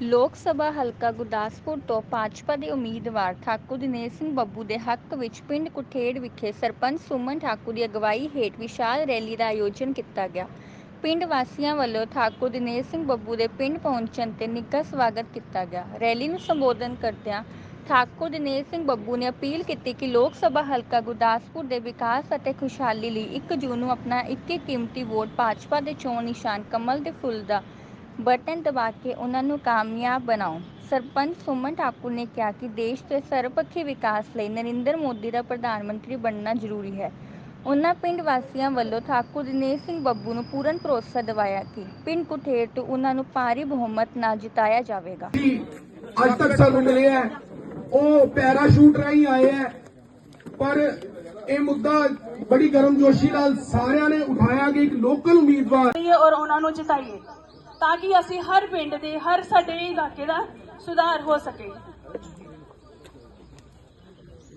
ਲੋਕ ਸਭਾ ਹਲਕਾ ਗੁਰਦਾਸਪੁਰ ਤੋਂ ਭਾਜਪਾ ਦੇ ਉਮੀਦਵਾਰ ਠਾਕੁਰ ਦਿਨੇਸ਼ ਸਿੰਘ ਬੱਬੂ ਦੇ ਹੱਕ ਵਿੱਚ ਪਿੰਡ ਕੁਠੇੜ ਵਿਖੇ ਸਰਪੰਚ ਸੁਮਨ ਠਾਕੁਰ ਦੀ ਅਗਵਾਈ ਹੇਠ ਵਿਸ਼ਾਲ ਰੈਲੀ ਦਾ ਆਯੋਜਨ ਕੀਤਾ ਗਿਆ। ਪਿੰਡ ਵਾਸੀਆਂ ਵੱਲੋਂ ਠਾਕੁਰ ਦਿਨੇਸ਼ ਸਿੰਘ ਬੱਬੂ ਦੇ ਪਿੰਡ ਪਹੁੰਚਣ ਤੇ ਨਿੱਘਾ ਸਵਾਗਤ ਕੀਤਾ ਗਿਆ। ਰੈਲੀ ਨੂੰ ਸੰਬੋਧਨ ਕਰਦਿਆਂ ਠਾਕੁਰ ਦਿਨੇਸ਼ ਸਿੰਘ ਬੱਬੂ ਨੇ ਅਪੀਲ ਕੀਤੀ ਕਿ ਲੋਕ ਸਭਾ ਹਲਕਾ ਗੁਰਦਾਸਪੁਰ ਦੇ ਵਿਕਾਸ ਅਤੇ ਖੁਸ਼ਹਾਲੀ ਲਈ 1 ਜੂਨ ਨੂੰ ਆਪਣਾ ਇੱਕ ਕੀਮਤੀ ਵੋਟ ਭਾਜਪਾ ਦੇ ਚੋਣ ਨਿਸ਼ਾਨ ਕਮਲ ਦੇ ਫੁੱਲ ਦਾ ਬਟਨ ਦਬਾ ਕੇ ਉਹਨਾਂ ਨੂੰ ਕਾਮਯਾਬ ਬਣਾਓ। ਸਰਪੰਚ ਸੁਮਨ ਠਾਕੁਰ ਨੇ ਕਿਹਾ ਕਿ ਦੇਸ਼ ਦੇ ਸਰਬਪੱਖੀ ਵਿਕਾਸ ਲਈ ਨਰਿੰਦਰ ਮੋਦੀ ਦਾ ਪ੍ਰਧਾਨ ਮੰਤਰੀ ਬਣਨਾ ਜ਼ਰੂਰੀ ਹੈ। ਉਹਨਾਂ ਪਿੰਡ ਵਾਸੀਆਂ ਵੱਲੋਂ ਠਾਕੁਰ ਦਿਨੇਸ਼ ਸਿੰਘ ਬੱਬੂ ਨੂੰ ਪੂਰਨ ਭਰੋਸਾ ਦਿਵਾਇਆ ਕਿ ਪਿੰਡ ਕੁਠੇੜ ਤੋਂ ਉਹਨਾਂ ਨੂੰ ਭਾਰੀ ਬਹੁਮਤ ਨਾਲ ਜਿਤਾਇਆ ਜਾਵੇਗਾ। ਅੱਜ ਤੱਕ ਸਾਨੂੰ ਮਿਲੇ ਹੈ। ਉਹ ਪੈਰਾਸ਼ੂਟ ਰਾਹੀਂ ਆਏ ਹੈ। ਪਰ ਇਹ ਮੁੱਦਾ ਬੜੀ ਗਰਮਜੋਸ਼ੀ ਨਾਲ ਸਾਰਿਆਂ ਨੇ ਉਠਾਇਆ ਕਿ ਇੱਕ ਲੋਕਲ ਉਮੀਦਵਾਰ ਔਰ ਉਹਨਾਂ ਨੂੰ ਜਿਤਾਈਏ। ਤਾਂ ਕਿ ਅਸੀਂ ਹਰ ਪਿੰਡ ਦੇ, ਹਰ ਸਾਡੇ ਇਲਾਕੇ ਦਾ ਸੁਧਾਰ ਹੋ ਸਕੇ।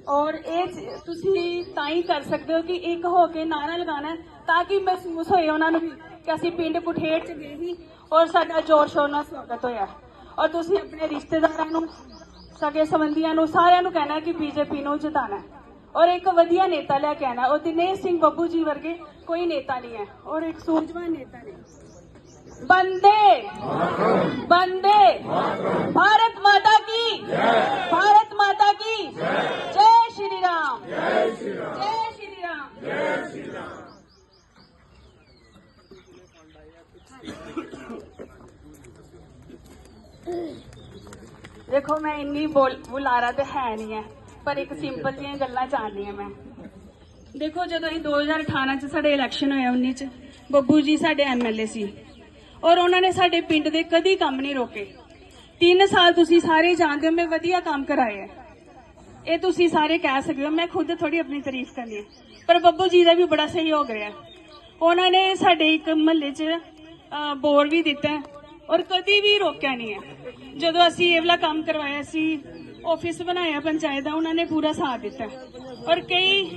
ਔਰ ਇਹ ਤੁਸੀਂ ਤਾਂ ਹੀ ਕਰ ਸਕਦੇ ਹੋ ਕਿ ਇੱਕ ਹੋ ਕੇ ਨਾਰਾ ਲਗਾਣਾ ਤਾਂ ਕਿ ਮਹਿਸੂਸ ਹੋਏ ਉਹਨਾਂ ਨੂੰ ਕਿ ਅਸੀਂ ਪਿੰਡ ਕੁਠੇੜ ਚ ਗਏ ਸੀ ਔਰ ਸਾਡਾ ਜ਼ੋਰ ਸ਼ੋਰ ਨਾਲ ਸਵਾਗਤ ਹੋਇਆ। ਔਰ ਤੁਸੀਂ ਆਪਣੇ ਰਿਸ਼ਤੇਦਾਰਾਂ ਨੂੰ ਸਗੇ ਸੰਬੰਧੀਆਂ ਨੂੰ, ਸਾਰਿਆਂ ਨੂੰ ਕਹਿਣਾ ਹੈ ਕਿ ਬੀਜੇਪੀ ਨੂੰ ਜਿਤਾਣਾ ਔਰ ਇੱਕ ਵਧੀਆ ਨੇਤਾ ਲੈ ਕੇ ਆਣਾ ਉਹ ਦਿਨੇਸ਼ ਸਿੰਘ ਬੱਬੂ ਜੀ ਵਰਗੇ ਕੋਈ ਨੇਤਾ ਨਹੀਂ ਹੈ। ਔਰ ਇੱਕ ਸੂਝਵਾਨ ਨੇਤਾ ਨੇ। ਬੰਦੇ ਬੰਦੇ भारत माता की भारत माता की जय श्री राम जय श्री राम ਦੇਖੋ ਮੈਂ ਇੰਨੀ ਬੋਲ ਬੁਲਾਰਾ ਤੇ ਹੈ ਨਹੀਂ ਹੈ ਪਰ ਇੱਕ ਸਿੰਪਲ ਜਿਹੀਆਂ ਗੱਲਾਂ ਜਾਣਨੀ ਹੈ ਮੈਂ ਦੇਖੋ ਜਦੋਂ ਇਹ 2018 ਚ ਸਾਡੇ ਇਲੈਕਸ਼ਨ ਹੋਇਆ 19 ਚ ਬੱਬੂ ਜੀ ਸਾਡੇ ਐਮਐਲਏ ਸੀ ਔਰ ਉਹਨਾਂ ਨੇ ਸਾਡੇ ਪਿੰਡ ਦੇ ਕਦੀ ਕੰਮ ਨਹੀਂ ਰੋਕੇ। 3 ਸਾਲ ਤੁਸੀਂ ਸਾਰੇ ਜਾਣਦੇ ਹੋ, ਮੈਂ ਵਧੀਆ ਕੰਮ ਕਰਾਇਆ ਇਹ ਤੁਸੀਂ ਸਾਰੇ ਕਹਿ ਸਕਦੇ ਹੋ, ਮੈਂ ਖੁਦ ਥੋੜੀ ਆਪਣੀ ਤਾਰੀਫ ਕਰਨੀ ਹੈ। ਪਰ ਬੱਬੂ ਜੀ ਦਾ ਵੀ ਬੜਾ ਸਹਿਯੋਗ ਰਿਹਾ ਉਹਨਾਂ ਨੇ ਸਾਡੇ ਇੱਕ ਮਹੱਲੇ 'ਚ ਬੋਰ ਵੀ ਦਿੱਤਾ ਔਰ ਕਦੀ ਵੀ ਰੋਕਿਆ ਨਹੀਂ ਹੈ। ਜਦੋਂ ਅਸੀਂ ਇਹ ਵਾਲਾ ਕੰਮ ਕਰਵਾਇਆ ਸੀ, ਆਫਿਸ ਬਣਾਇਆ, ਪੰਚਾਇਤ ਦਾ, ਉਹਨਾਂ ਨੇ ਪੂਰਾ ਸਾਥ ਦਿੱਤਾ ਔਰ ਕਈ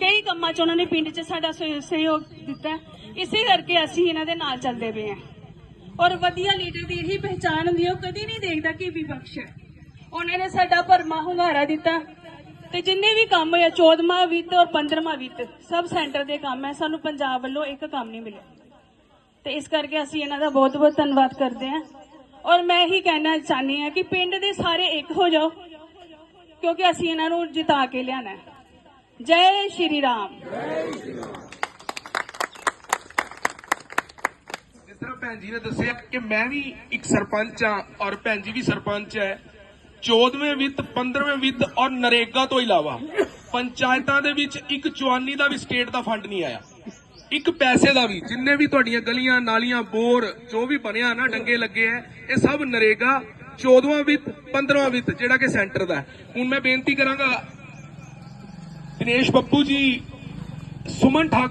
ਕਈ ਕੰਮਾਂ 'ਚ ਉਹਨਾਂ ਨੇ ਪਿੰਡ 'ਚ ਸਾਡਾ ਸਹਿ- ਸਹਿਯੋਗ ਦਿੱਤਾ। ਹੈ। ਇਸੇ ਕਰਕੇ ਅਸੀਂ ਇਹਨਾਂ ਦੇ ਨਾਲ ਚੱਲਦੇ ਪਏ ਹਾਂ। ਔਰ ਵਧੀਆ ਲੀਡਰ ਦੀ ਇਹੀ ਪਹਿਚਾਣ ਹੁੰਦੀ ਹੈ, ਉਹ ਕਦੀ ਨਹੀਂ ਦੇਖਦਾ ਕਿ ਵਿਪਕਸ਼ ਹੈ। ਉਹਨਾਂ ਨੇ ਸਾਡਾ ਭਰਮਾ ਹੁੰਗਾਰਾ ਦਿੱਤਾ। ਤੇ ਜਿੰਨੇ ਵੀ ਕੰਮ ਹੋਇਆ 14ਵਾਂ ਵਿੱਤ ਔਰ 15ਵਾਂ ਵਿੱਤ, ਸਭ ਸੈਂਟਰ ਦੇ ਕੰਮ ਹੈ। ਸਾਨੂੰ ਪੰਜਾਬ ਵੱਲੋਂ ਇੱਕ ਕੰਮ ਨਹੀਂ ਮਿਲਿਆ। ਤੇ ਇਸ ਕਰਕੇ ਅਸੀਂ ਇਹਨਾਂ ਦਾ ਬਹੁਤ ਬਹੁਤ ਧੰਨਵਾਦ ਕਰਦੇ ਹਾਂ। ਔਰ ਮੈਂ ਇਹੀ ਕਹਿਣਾ ਚਾਹਨੀ ਹਾਂ ਕਿ ਪਿੰਡ ਦੇ ਸਾਰੇ ਇੱਕ ਹੋ ਜਾਓ। ਕਿਉਂਕਿ ਅਸੀਂ ਇਹਨਾਂ ਨੂੰ ਜਿਤਾ ਕੇ ਲਿਆਣਾ ਹੈ। ਜੈ ਸ਼੍ਰੀ ਰਾਮ। ਜਿਸ ਤਰ੍ਹਾਂ ਭੈਣ ਜੀ ਨੇ ਦੱਸਿਆ ਕਿ ਮੈਂ ਵੀ ਇੱਕ ਸਰਪੰਚ ਆ ਔਰ ਭੈਣ ਜੀ ਵੀ ਸਰਪੰਚ ਹੈ। 14ਵੇਂ ਵਿੱਤ 15ਵੇਂ ਵਿੱਤ ਔਰ ਨਰੇਗਾ ਤੋਂ ਇਲਾਵਾ ਪੰਚਾਇਤਾਂ ਦੇ ਵਿੱਚ ਇੱਕ ਚਵਾਨੀ ਦਾ ਵੀ ਸਟੇਟ ਦਾ ਫੰਡ ਨਹੀਂ ਆਇਆ। ਇੱਕ ਪੈਸੇ ਦਾ ਵੀ, ਜਿੰਨੇ ਵੀ ਤੁਹਾਡੀਆਂ ਗਲੀਆਂ, ਨਾਲੀਆਂ, ਬੋਰ ਜੋ ਵੀ ਬਣਿਆ ਨਾ, ਡੰਗੇ ਲੱਗੇ ਐ ਇਹ ਸਭ ਨਰੇਗਾ 14ਵਾਂ ਵਿੱਤ 15ਵਾਂ ਵਿੱਤ ਜਿਹੜਾ ਕਿ ਸੈਂਟਰ ਦਾ ਹੁਣ ਮੈਂ ਬੇਨਤੀ ਕਰਾਂਗਾ ਦਿਨੇਸ਼ ਬੱਪੂ ਜੀ, ਸੁਮਨ ਠਾਕੁਰ